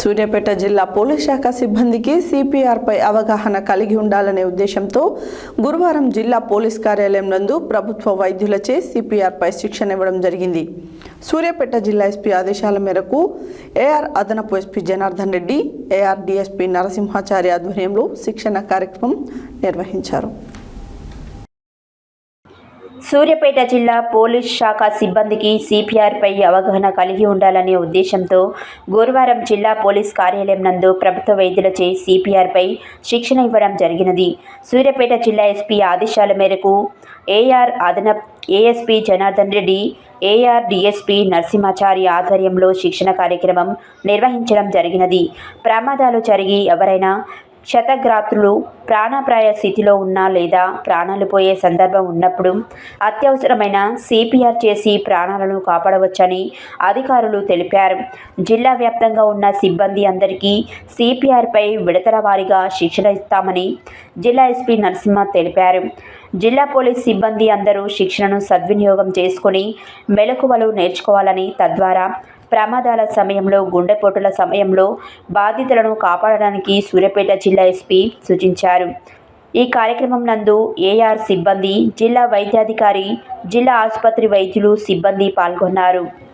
సూర్యాపేట జిల్లా పోలీస్ శాఖ సిబ్బందికి సిపిఆర్పై అవగాహన కలిగి ఉండాలనే ఉద్దేశంతో గురువారం జిల్లా పోలీస్ కార్యాలయం నందు ప్రభుత్వ వైద్యులచే సిపిఆర్పై శిక్షణ ఇవ్వడం జరిగింది. సూర్యాపేట జిల్లా ఎస్పీ ఆదేశాల మేరకు ఏఆర్ అదనపు SP Janardhan Reddy AR DSP Narasimhachari ఆధ్వర్యంలో శిక్షణ కార్యక్రమం నిర్వహించారు. సూర్యాపేట జిల్లా పోలీస్ శాఖ సిబ్బందికి సిపిఆర్పై అవగాహన కలిగి ఉండాలనే ఉద్దేశంతో గురువారం జిల్లా పోలీస్ కార్యాలయం నందు ప్రభుత్వ వైద్యులచే సిపిఆర్పై శిక్షణ ఇవ్వడం జరిగినది. సూర్యాపేట జిల్లా ఎస్పీ ఆదేశాల మేరకు ఏఆర్ అదన ASP Janardhan Reddy AR DSP Narasimhachari ఆధ్వర్యంలో శిక్షణ కార్యక్రమం నిర్వహించడం జరిగినది. ప్రమాదాలు జరిగి ఎవరైనా క్షతగ్రాతులు ప్రాణప్రాయ స్థితిలో ఉన్నా లేదా ప్రాణాలు పోయే సందర్భం ఉన్నప్పుడు అత్యవసరమైన సిపిఆర్ చేసి ప్రాణాలను కాపాడవచ్చని అధికారులు తెలిపారు. జిల్లా వ్యాప్తంగా ఉన్న సిబ్బంది అందరికీ సిపిఆర్పై విడతల వారీగా శిక్షణ ఇస్తామని జిల్లా ఎస్పీ నరసింహ తెలిపారు. జిల్లా పోలీస్ సిబ్బంది అందరూ శిక్షణను సద్వినియోగం చేసుకుని మెలకువలు నేర్చుకోవాలని తద్వారా ప్రమాదాల సమయంలో గుండెపోటుల సమయంలో బాధితులను కాపాడడానికి సూర్యాపేట జిల్లా ఎస్పీ సూచించారు. ఈ కార్యక్రమం నందు ఏఆర్ సిబ్బంది జిల్లా వైద్యాధికారి జిల్లా ఆసుపత్రి వైద్యులు సిబ్బంది పాల్గొన్నారు.